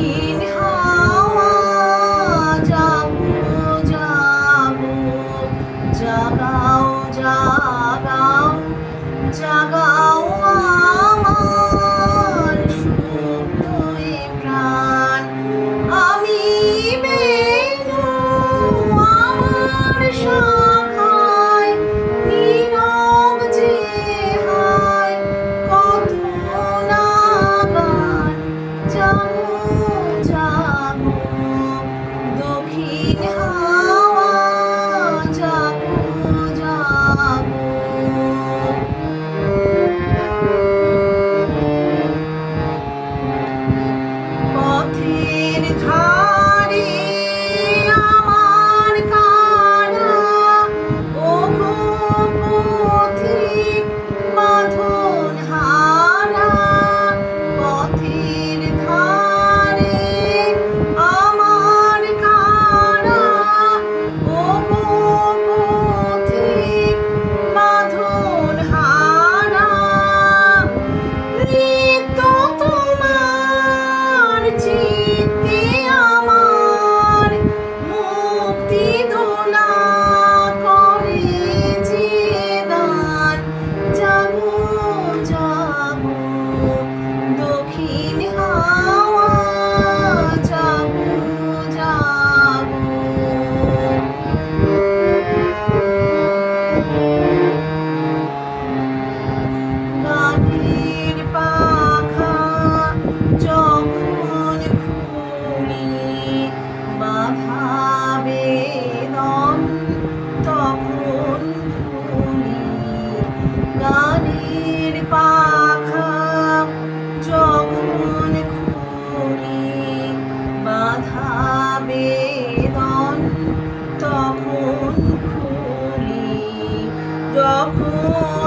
Hari time. খুন খুনি বাধা বেদন তখন খুলি যখন